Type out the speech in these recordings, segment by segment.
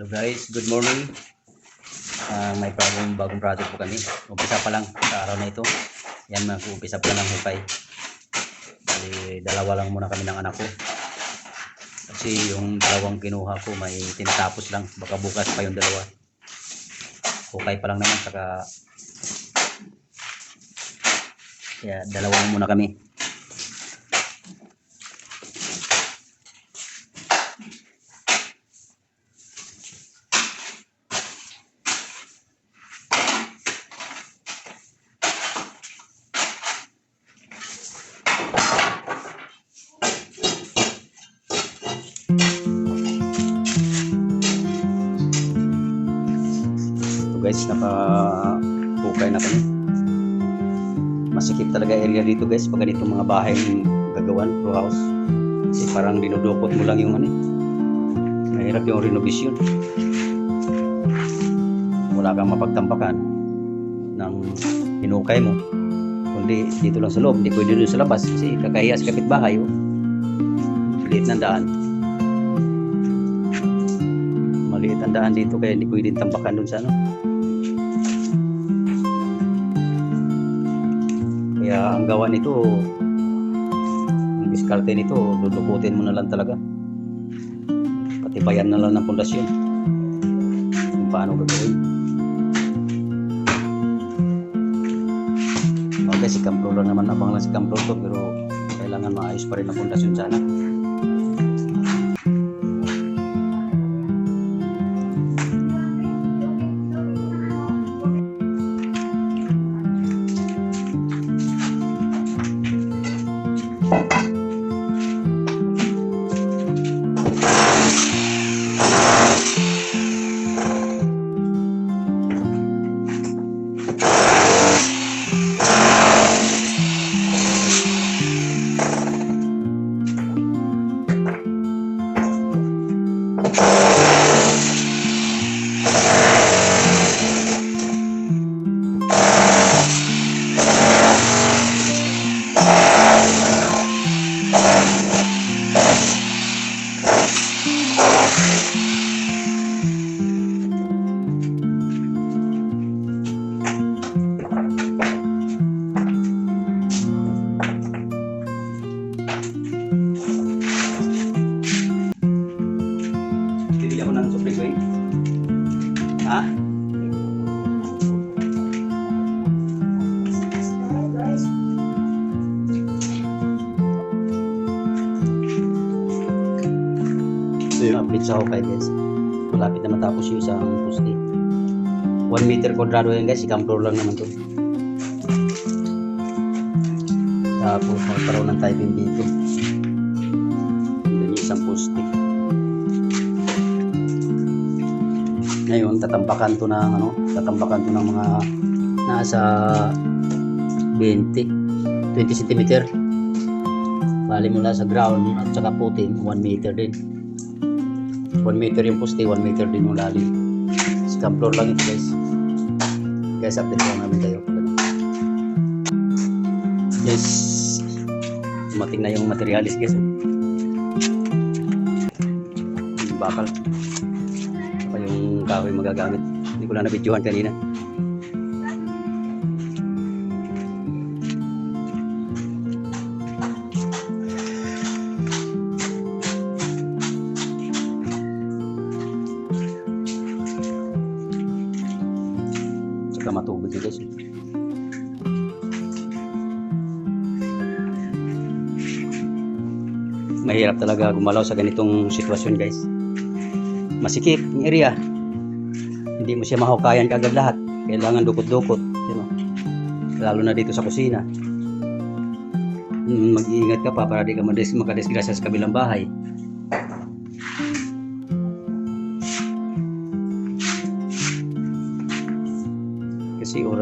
Hello guys, good morning. Ah, may bagong bagong project po kami. Umpisa pa lang sa araw na ito. Yan, mag-umpisa pa lang ng hukay. Bali, dalawa lang muna kami ng anak ko. Kasi yung dalawang kinuha ko may tinatapos lang. Baka bukas pa yung dalawa. Hukay pa lang naman, saka kaya dalawa muna kami. Guys, naka-hukay na kami. Masikip talaga area dito guys pag ganito mga bahay gagawan, row house. Kasi parang dinudukot mo lang yung ano eh. Mahirap yung renovation. Wala kang mapagtampakan ng hinukay mo. Kundi dito lang sa loob, hindi pwede doon sa labas kasi kakahiya sa kapitbahay. Oh. Liit ng daan. Maliit ang daan dito kaya hindi pwedeng tampakan doon sa ano. Kaya ang gawa nito, ang diskarte nito, dudukutin mo na lang talaga. Patibayan na lang ng pundasyon. Kung paano gagawin. Okay, si Campro lang naman, abang lang si Campro to, pero kailangan maayos pa rin ang pundasyon sana. Sa Hokay guys. Malapit na matapos yung isang pusti. 1 meter kwadrado yan guys. Ikang floor lang naman to. Tapos magkaroon ng typing dito. Doon yung isang pusti. Ngayon, tatampakan to ng ano, tatampakan to ng mga nasa 20 20 cm. Bali mula sa ground at saka puting 1 meter din. 1 meter yung poste, 1 meter din yung lalim. Scam floor lang ito guys. Guys, update lang namin kayo. Guys, dumating na yung materialis guys. Yung bakal pa yung kahoy magagamit. Hindi ko lang nabidyohan kanina. Tsaka matubig guys. Mahirap talaga gumalaw sa ganitong sitwasyon guys masikip yung area. Hindi mo siya mahukayan kagad lahat. Kailangan dukot-dukot. You know? Lalo na dito sa kusina. Mm, Mag-iingat ka pa para di ka makadisgrasya sa kabilang bahay.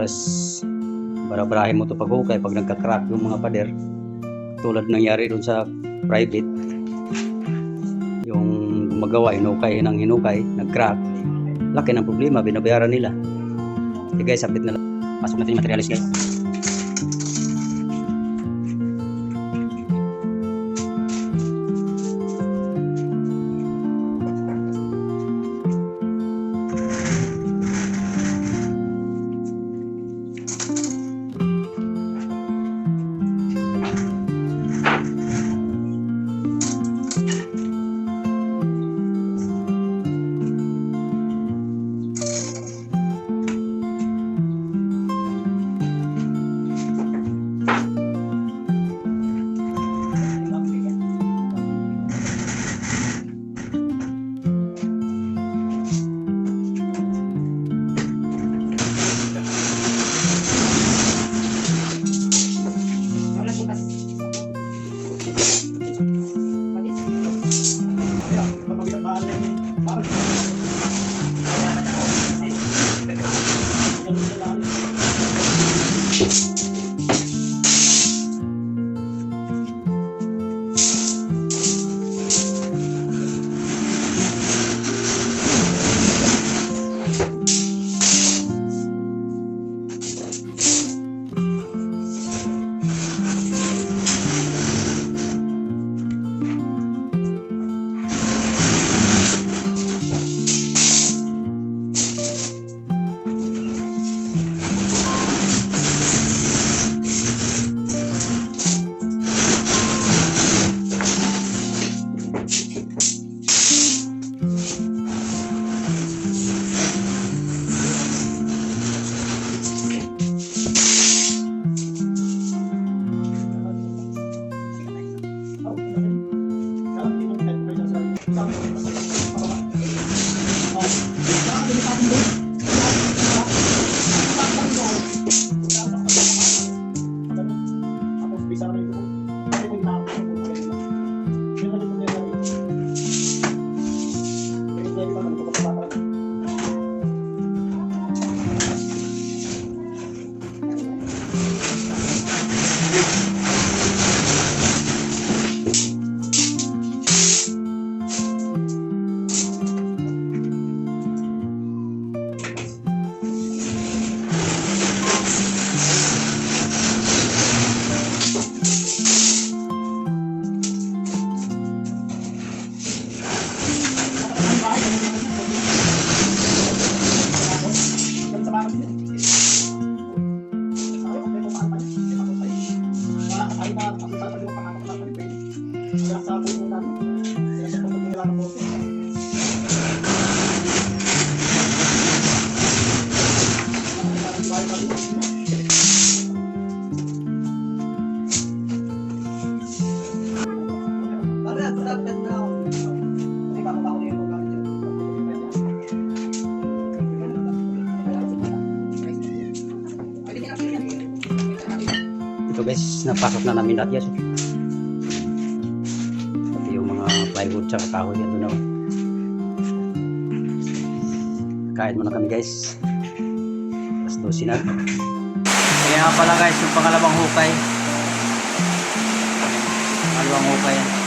Kasi oras barabarahin mo to paghukay pag nagka-crack yung mga pader tulad nangyari dun sa private yung gumagawa, hinukay ng hinukay, nag-crack, laki ng problema, binabayaran nila. Okay guys, update na lang. Pasok natin yung materialis guys. you love. Ito guys, napasok na namin lahat yan. Pati yung mga plywood tsaka kahoy yan doon. oh. Kain muna kami guys. Alas 12 na. Kaya nga pala guys, yung pangalawang hukay. Pangalawang hukay yan.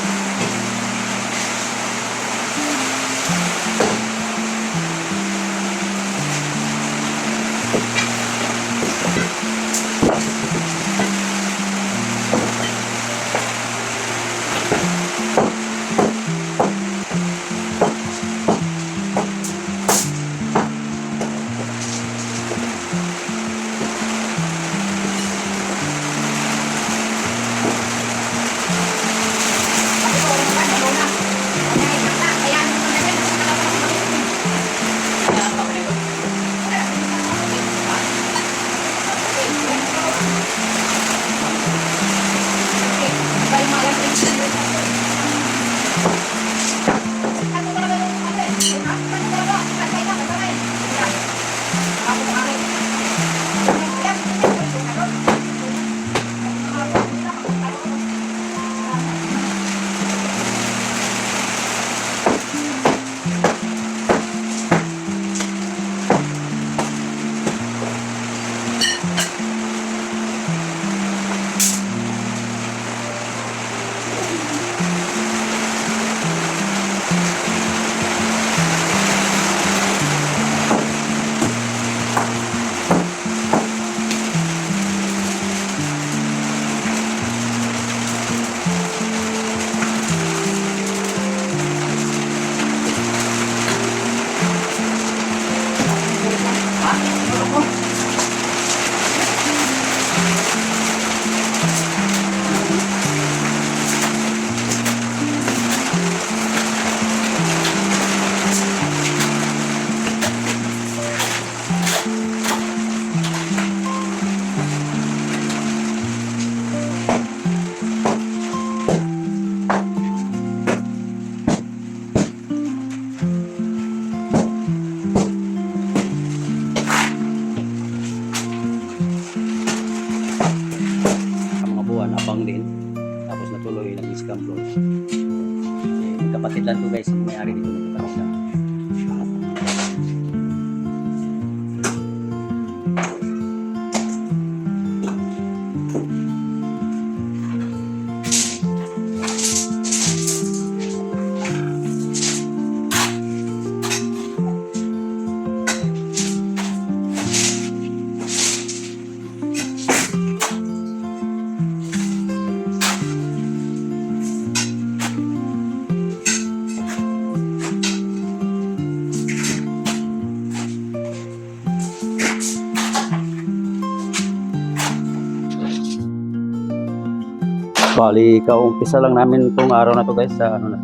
Bali, kaumpisa lang namin itong araw na to guys sa ano na.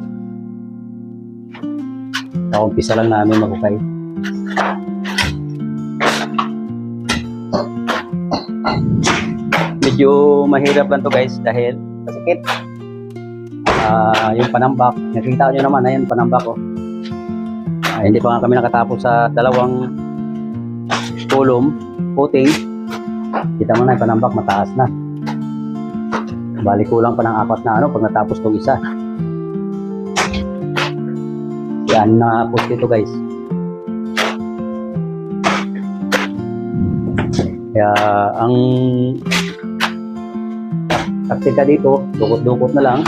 Kaumpisa lang namin magukay. Medyo mahirap lang to guys dahil masikip. Ah, yung panambak, nakita nyo naman, ayan panambak ko. Ah, hindi pa nga kami nakatapos sa dalawang kulom, puting. Kita mo na yung panambak, mataas na. Bali kulang pa ng apat na ano pag natapos tong isa. Yan na post dito guys. Kaya ang taktika dito, dukot-dukot na lang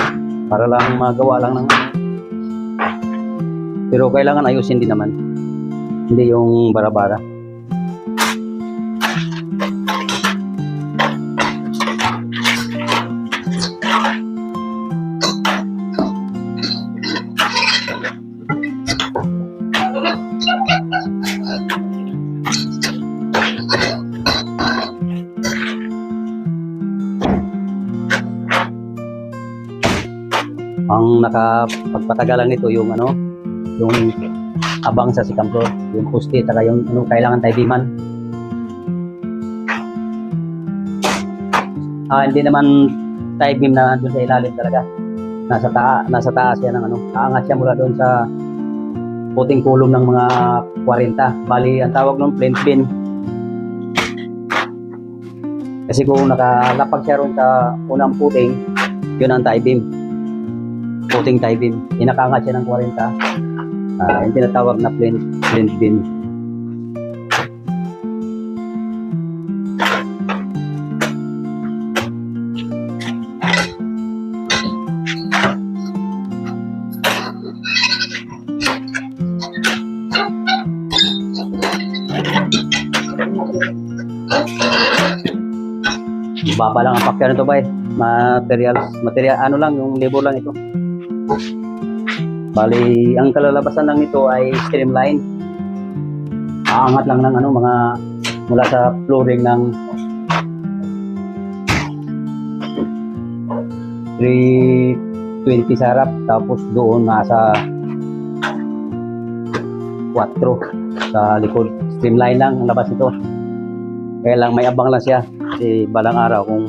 para lang magawa lang ng pero kailangan ayusin din naman. Hindi yung bara-bara. Nakapagpatagalan nito yung ano, yung abang sa second floor, yung poste, saka yung ano, kailangan taybiman. Ah, hindi naman tie beam na doon sa ilalim talaga. Nasa taa, nasa taas yan ng ano. Aangat siya mula doon sa puting kulong ng mga 40. Bali, ang tawag noon flint beam. Kasi kung nakalapag siya roon sa unang puting, yun ang tie beam. Puting tie beam. Inakaangat siya ng 40. Ah, yung tinatawag na flint, flint beam. Baba lang ang pakya nito, bay. Materials, material, ano lang, yung labor lang ito. Bali, ang kalalabasan lang nito ay streamline. Aangat lang ng ano, mga mula sa flooring ng 320 sa harap, tapos doon nasa 4 sa likod. Streamline lang ang labas nito. Kaya lang may abang lang siya. Kasi balang araw kung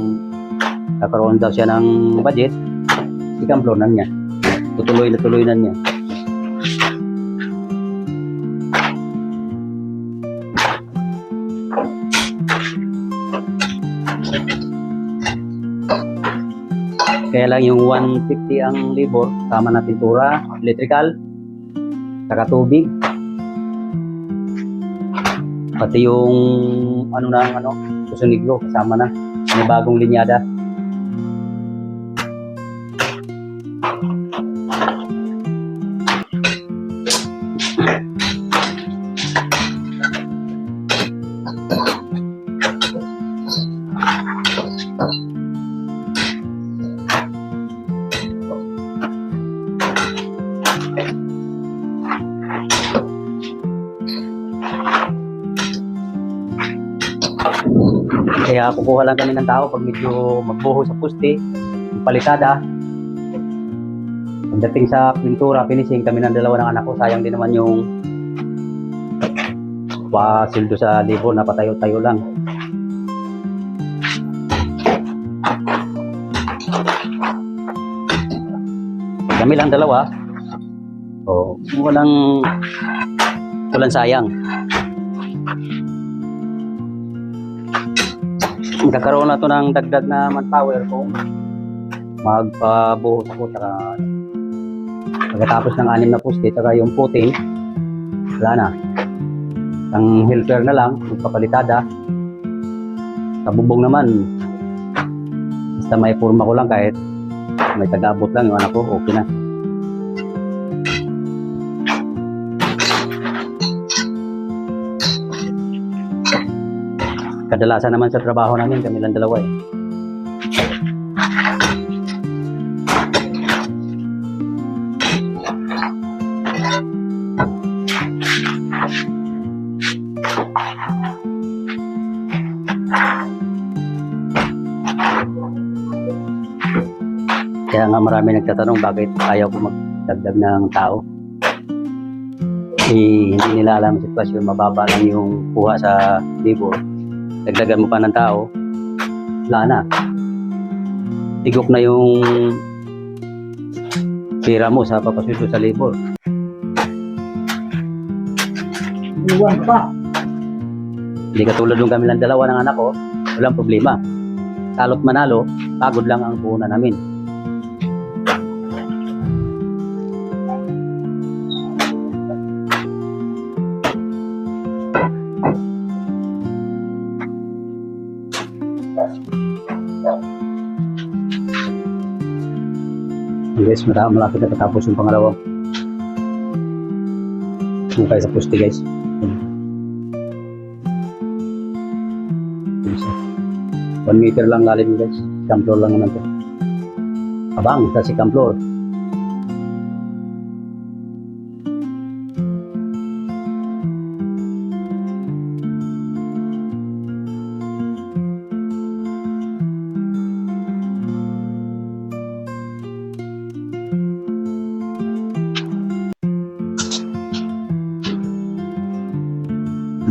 kakaroon daw siya ng budget, ikamplo na niya. Tutuloy na tuloy na niya. Kaya lang yung 150 ang labor, sama na pintura, electrical, saka tubig, pati yung ano na ano, Puso Negro kasama na. May bagong linyada. Kukuha lang kami ng tao pag medyo magbuho sa puste, yung palitada. Pagdating sa pintura, finishing kami ng dalawa ng anak ko. Sayang din naman yung pasildo sa libo na patayo-tayo lang. Kami lang dalawa. O, walang walang sayang. Magkakaroon na to ng dagdag na manpower kung magpabuhos ako saka pagkatapos ng anim na poste saka yung puting wala na. Ang helper na lang magpapalitada. Sa bubong naman. Basta may forma ko lang kahit may taga-abot lang yung anak ko okay na kadalasan naman sa trabaho namin kami lang dalawa eh Kaya nga marami nagtatanong bakit ayaw ko magdagdag ng tao. Eh, hindi nila alam ang sitwasyon, mababa lang yung kuha sa libo. Dagdagan mo pa ng tao, wala na. Tigok na yung pira mo sa papaswito sa libo. Iwan pa. Hindi katulad nung kami lang dalawa ng anak ko, walang problema. Talot manalo, pagod lang ang puhunan namin. Guys, malapit na katapos yung pangalawang. Mukay sa puste guys. One meter lang lalim guys. Second floor lang naman to. Abang sa second floor.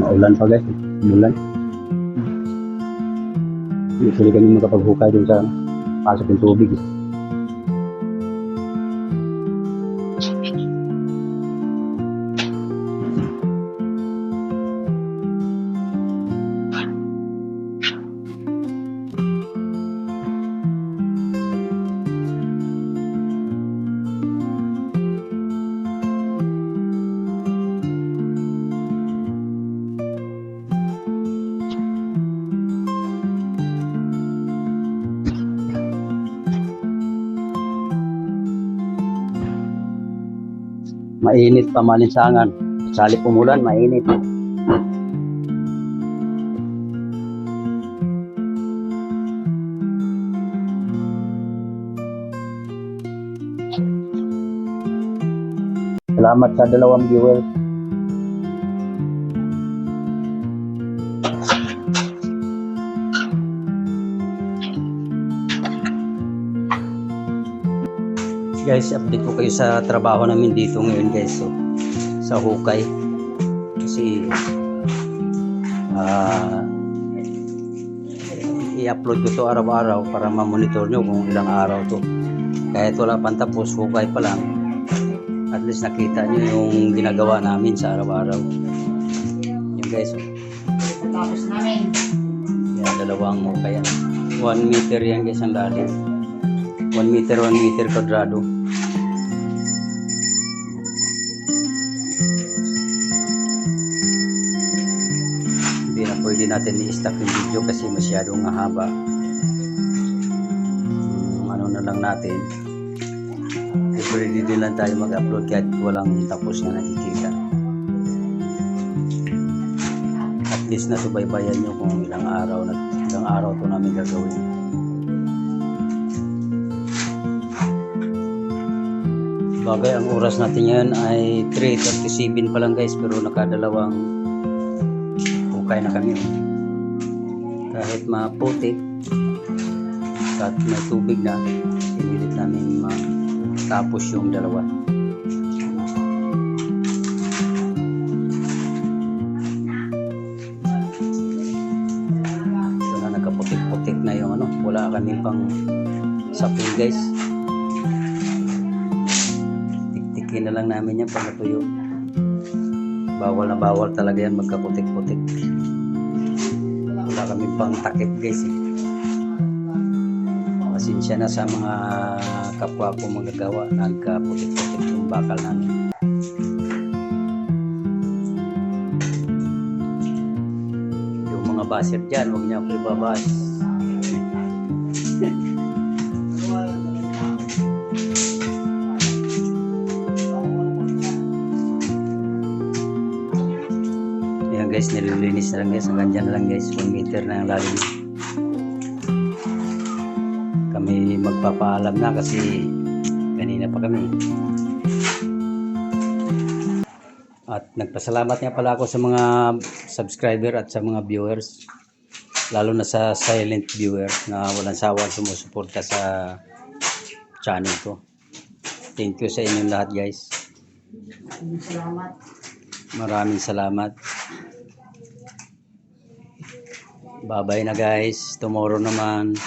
Maulan pa guys. Mulan. Usually kami makapaghukay dun sa pasok ng tubig. eh. Mainit pa malinsangan. Sali pumulan, mainit. Salamat sa dalawang viewers. Guys, update ko kayo sa trabaho namin dito ngayon guys. So, sa hukay. Kasi ah i-upload ko to araw-araw para ma-monitor nyo kung ilang araw to. Kahit wala pang tapos, hukay pa lang. At least nakita nyo yung ginagawa namin sa araw-araw. Yung guys, oh. Tapos namin. yan, dalawang hukay yan. 1 meter yan guys ang lalim. 1 meter, 1 meter kwadrado. Hindi na pwede natin i-stop yung video kasi masyadong haba. Um, ano na lang natin. Pwede din lang tayo mag-upload kahit walang tapos na nakikita. At least nasubaybayan nyo kung ilang araw na ilang araw to namin gagawin. Bagay ang oras natin yan ay 3.37 pa lang guys pero nakadalawang hukay na kami. Kahit maputi at may tubig na pinilit namin matapos yung dalawa. So na nagkaputik-putik na yung ano, wala kami pang sapin guys. Na lang namin yan pag natuyo. Bawal na bawal talaga yan magkaputik-putik. Wala kami pang takip guys eh. Pasensya na sa mga kapwa ko magagawa nagkaputik-putik yung bakal namin. Yung mga baser dyan, huwag niya ako ibabas. Guys, nililinis na lang guys. Hanggang dyan na lang guys. 1 meter na ang lalim. Kami magpapaalam na kasi kanina pa kami. At nagpasalamat nga pala ako sa mga subscriber at sa mga viewers. Lalo na sa silent viewer na walang sawang sumusuporta sa channel ko. Thank you sa inyong lahat guys. Salamat. Maraming salamat. Bye-bye na guys. Tomorrow naman.